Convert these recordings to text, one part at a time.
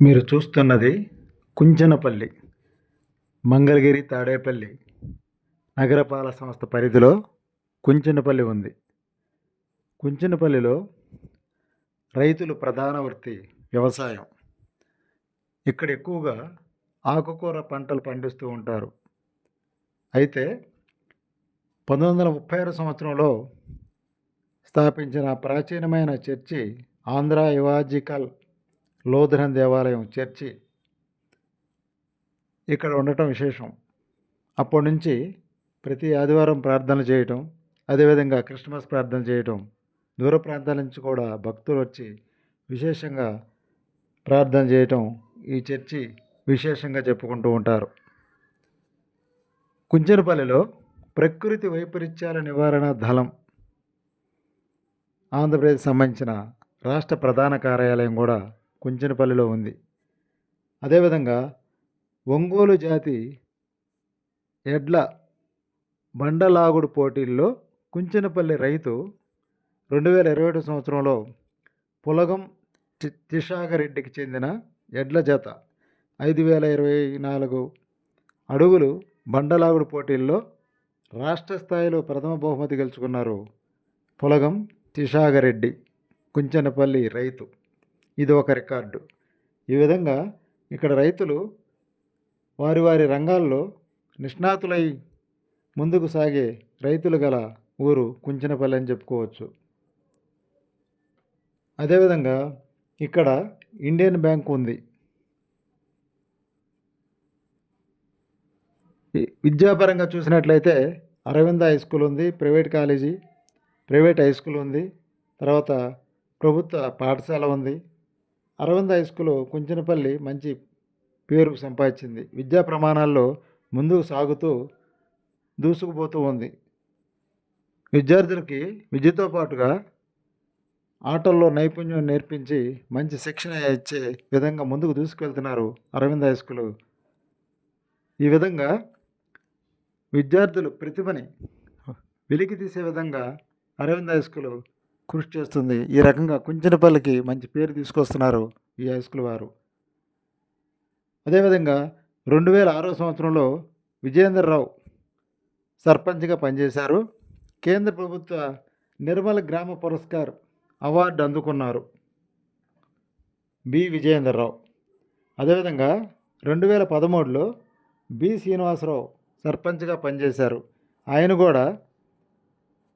మీరు చూస్తున్నది కుంచనపల్లి మంగళగిరి తాడేపల్లి నగరపాలక సంస్థ పరిధిలో కుంచనపల్లి ఉంది. కుంచనపల్లిలో రైతులు ప్రధాన వృత్తి వ్యవసాయం. ఇక్కడ ఎక్కువగా ఆకుకూర పంటలు పండిస్తూ ఉంటారు. అయితే పంతొమ్మిది వందల ముప్పై ఆరు సంవత్సరంలో స్థాపించిన ప్రాచీనమైన చర్చి ఆంధ్ర ఇవాజికల్ లోధరన్ దేవాలయం చర్చి ఇక్కడ ఉండటం విశేషం. అప్పటి నుంచి ప్రతి ఆదివారం ప్రార్థనలు చేయటం అదేవిధంగా క్రిస్మస్ ప్రార్థన చేయటం దూర ప్రాంతాల నుంచి కూడా భక్తులు వచ్చి విశేషంగా ప్రార్థన చేయటం ఈ చర్చి విశేషంగా చెప్పుకుంటూ ఉంటారు. కుంచెనపల్లిలో ప్రకృతి వైపరీత్యాల నివారణ దళం ఆంధ్రప్రదేశ్ సంబంధించిన రాష్ట్ర ప్రధాన కార్యాలయం కూడా కుంచెనపల్లిలో ఉంది. అదేవిధంగా ఒంగోలు జాతి ఎడ్ల బండలాగుడు పోటీల్లో కుంచెనపల్లి రైతు రెండు వేల ఇరవై ఒకటి సంవత్సరంలో పులగం తిషాగరెడ్డికి చెందిన ఎడ్ల జత ఐదు వేల ఇరవై నాలుగు అడుగులు బండలాగుడు పోటీల్లో రాష్ట్ర స్థాయిలో ప్రథమ బహుమతి గెలుచుకున్నారు పులగం తిషాగరెడ్డి కుంచెనపల్లి రైతు. ఇది ఒక రికార్డు. ఈ విధంగా ఇక్కడ రైతులు వారి వారి రంగాల్లో నిష్ణాతులై ముందుకు సాగే రైతులు గల ఊరు కుంచినపల్లి అని చెప్పుకోవచ్చు. అదేవిధంగా ఇక్కడ ఇండియన్ బ్యాంక్ ఉంది. విద్యాపరంగా చూసినట్లయితే అరవింద హై స్కూల్ ఉంది private college private high school ఉంది తర్వాత ప్రభుత్వ పాఠశాల ఉంది. అరవింద్ హై స్కూల్ కుంచెనపల్లి మంచి పేరు సంపాదించింది. విద్యా ప్రమాణాల్లో ముందుకు సాగుతూ దూసుకుపోతూ ఉంది. విద్యార్థులకి విద్యతో పాటుగా ఆటల్లో నైపుణ్యం నేర్పించి మంచి శిక్షణ ఇచ్చే విధంగా ముందుకు దూసుకెళ్తున్నారు అరవింద్ హై స్కూల్. ఈ విధంగా విద్యార్థులు ప్రతిభని వెలికి తీసే విధంగా అరవింద్ హై స్కూల్ కృషి చేస్తుంది. ఈ రకంగా కుంచెనపల్లికి మంచి పేరు తీసుకొస్తున్నారు ఈ హై స్కూల్ వారు. అదేవిధంగా రెండు వేల ఆరో సంవత్సరంలో విజయేందర్రావు సర్పంచ్గా పనిచేశారు. కేంద్ర ప్రభుత్వ నిర్మల గ్రామ పురస్కార్ అవార్డు అందుకున్నారు బి విజయేందర్రావు. అదేవిధంగా రెండు వేల పదమూడులో బి శ్రీనివాసరావు సర్పంచ్గా పనిచేశారు. ఆయన కూడా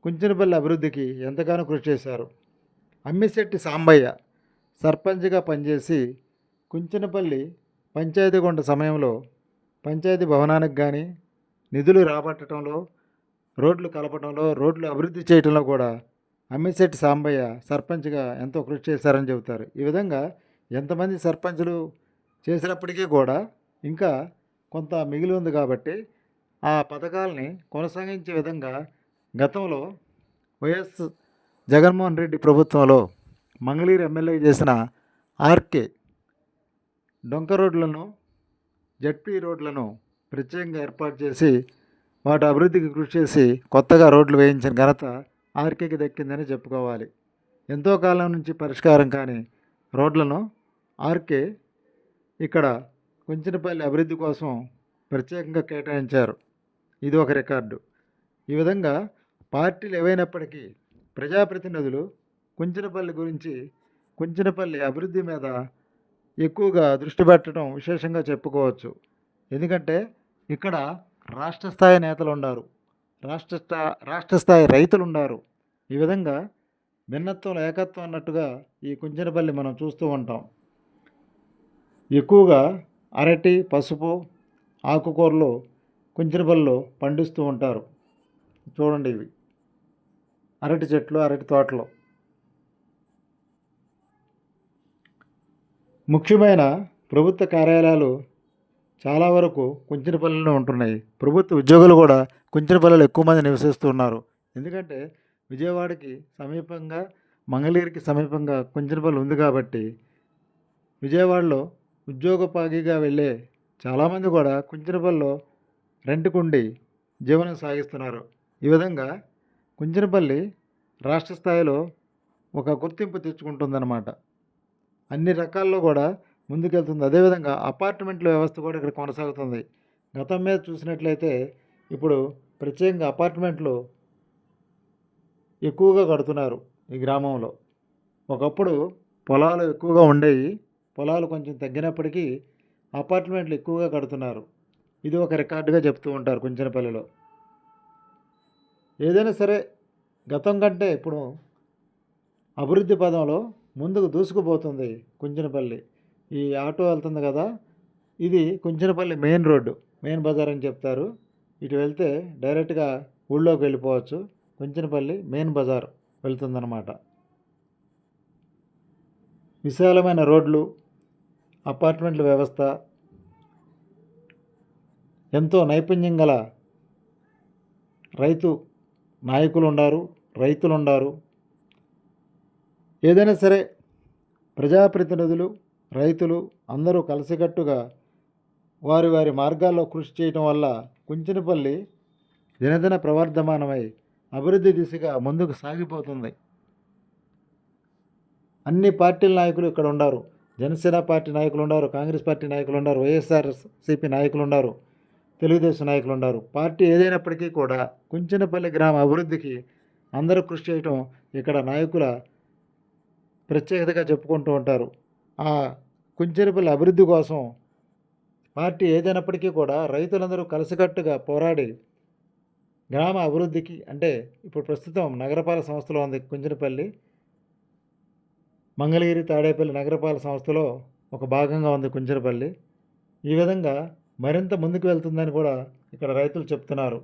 కుంచెనపల్లి అభివృద్ధికి ఎంతగానో కృషి చేశారు. అమ్మిశెట్టి సాంబయ్య సర్పంచ్గా పనిచేసి కుంచెనపల్లి పంచాయతీ కొండ సమయంలో పంచాయతీ భవనానికి కానీ నిధులు రాబట్టడంలో రోడ్లు కలపడంలో రోడ్లు అభివృద్ధి చేయడంలో కూడా అమ్మిశెట్టి సాంబయ్య సర్పంచ్గా ఎంతో కృషి చేశారని చెబుతారు. ఈ విధంగా ఎంతమంది సర్పంచులు చేసినప్పటికీ కూడా ఇంకా కొంత మిగిలి ఉంది కాబట్టి ఆ పథకాలని కొనసాగించే విధంగా గతంలో వైఎస్ జగన్మోహన్ రెడ్డి ప్రభుత్వంలో మంగళీరు ఎమ్మెల్యే చేసిన ఆర్కే డొంక రోడ్లను జడ్పీ రోడ్లను ప్రత్యేకంగా ఏర్పాటు చేసి వాటి అభివృద్ధికి కృషి చేసి కొత్తగా రోడ్లు వేయించిన ఘనత ఆర్కేకి దక్కిందని చెప్పుకోవాలి. ఎంతో కాలం నుంచి పరిష్కారం కాని రోడ్లను ఆర్కే ఇక్కడ కుంచెనపల్లి అభివృద్ధి కోసం ప్రత్యేకంగా కేటాయించారు. ఇది ఒక రికార్డు. ఈ విధంగా పార్టీలు ఏవైనప్పటికీ ప్రజాప్రతినిధులు కుంచినపల్లి గురించి కుంచినపల్లి అభివృద్ధి మీద ఎక్కువగా దృష్టి పెట్టడం విశేషంగా చెప్పుకోవచ్చు. ఎందుకంటే ఇక్కడ రాష్ట్ర స్థాయి నేతలు ఉన్నారు. రాష్ట్ర స్థా రాష్ట్ర స్థాయి రైతులు ఉన్నారు. ఈ విధంగా భిన్నత్వం ఏకత్వం అన్నట్టుగా ఈ కుంచెనపల్లి మనం చూస్తూ ఉంటాం. ఎక్కువగా అరటి పసుపు ఆకుకూరలు కుంచెనపల్లిలో పండిస్తూ ఉంటారు. చూడండి ఇవి. అరటి చెట్లు అరటి తోటలు. ముఖ్యమైన ప్రభుత్వ కార్యాలయాలు చాలా వరకు కుంచెనపల్లిలో ఉంటున్నాయి. ప్రభుత్వ ఉద్యోగులు కూడా కుంచెనపల్లిలో ఎక్కువ మంది నివసిస్తున్నారు ఎందుకంటే విజయవాడకి సమీపంగా మంగళగిరికి సమీపంగా కుంచినపల్లి ఉంది కాబట్టి విజయవాడలో ఉద్యోగపాగిగా వెళ్ళే చాలామంది కూడా కుంచినపల్లిలో రెంట్కుండి జీవనం సాగిస్తున్నారు. ఈ విధంగా కుంచెనపల్లి రాష్ట్ర స్థాయిలో ఒక గుర్తింపు తెచ్చుకుంటుందన్నమాట. అన్ని రకాల్లో కూడా ముందుకెళ్తుంది. అదేవిధంగా అపార్ట్మెంట్ల వ్యవస్థ కూడా ఇక్కడ కొనసాగుతుంది. గతం మీద చూసినట్లయితే ఇప్పుడు ప్రత్యేకంగా అపార్ట్మెంట్లు ఎక్కువగా కడుతున్నారు ఈ గ్రామంలో. ఒకప్పుడు పొలాలు ఎక్కువగా ఉండేవి. పొలాలు కొంచెం తగ్గినప్పటికీ అపార్ట్మెంట్లు ఎక్కువగా కడుతున్నారు. ఇది ఒక రికార్డుగా చెప్తూ ఉంటారు కుంచనపల్లిలో ఏదైనా సరే గతం కంటే ఇప్పుడు అభివృద్ధి పదంలో ముందుకు దూసుకుపోతుంది కుంచినపల్లి ఈ ఆటో వెళ్తుంది కదా ఇది Kunchanapalli main road main Bazar అని చెప్తారు. ఇటు వెళ్తే డైరెక్ట్గా ఊళ్ళోకి వెళ్ళిపోవచ్చు. కుంచినపల్లి మెయిన్ బజార్ వెళ్తుందన్నమాట. విశాలమైన రోడ్లు అపార్ట్మెంట్ల వ్యవస్థ ఎంతో నైపుణ్యం గల రైతు నాయకులు ఉండారు రైతులు ఉండారు ఏదైనా సరే ప్రజాప్రతినిధులు రైతులు అందరూ కలిసికట్టుగా వారి వారి మార్గాల్లో కృషి చేయడం వల్ల కుంచినపల్లి దినదిన ప్రవర్ధమానమై అభివృద్ధి దిశగా ముందుకు సాగిపోతుంది. అన్ని పార్టీల నాయకులు ఇక్కడ ఉన్నారు జనసేన పార్టీ నాయకులు ఉన్నారు కాంగ్రెస్ పార్టీ నాయకులు ఉన్నారు వైఎస్ఆర్ సిపి నాయకులు ఉన్నారు తెలుగుదేశం నాయకులు ఉన్నారు. పార్టీ ఏదైనప్పటికీ కూడా కుంచనపల్లి గ్రామ అభివృద్ధికి అందరూ కృషి చేయటం ఇక్కడ నాయకుల ప్రత్యేకతగా చెప్పుకుంటూ ఉంటారు. ఆ కుంచెరపల్లి అభివృద్ధి కోసం పార్టీ ఏదైనప్పటికీ కూడా రైతులందరూ కలిసికట్టుగా పోరాడి గ్రామ అభివృద్ధికి అంటే ఇప్పుడు ప్రస్తుతం నగరపాలక సంస్థలో ఉంది కుంచెనపల్లి. మంగళగిరి తాడేపల్లి నగరపాలక సంస్థలో ఒక భాగంగా ఉంది కుంచెరపల్లి ఈ విధంగా మరింత ముందుకు వెళ్తుందని కూడా ఇక్కడ రైతులు చెప్తున్నారు.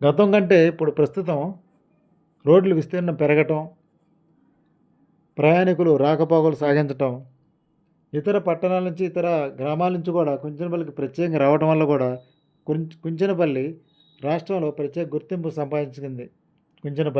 గతం కంటే ఇప్పుడు ప్రస్తుతం రోడ్లు విస్తీర్ణం పెరగటం ప్రయాణికులు రాకపోకలు సాగించటం ఇతర పట్టణాల నుంచి ఇతర గ్రామాల నుంచి కూడా కుంచనపల్లికి ప్రత్యేకంగా రావడం వల్ల కూడా కుంచ కుంచనపల్లి రాష్ట్రంలో ప్రత్యేక గుర్తింపు సంపాదించింది కుంచనపల్లి.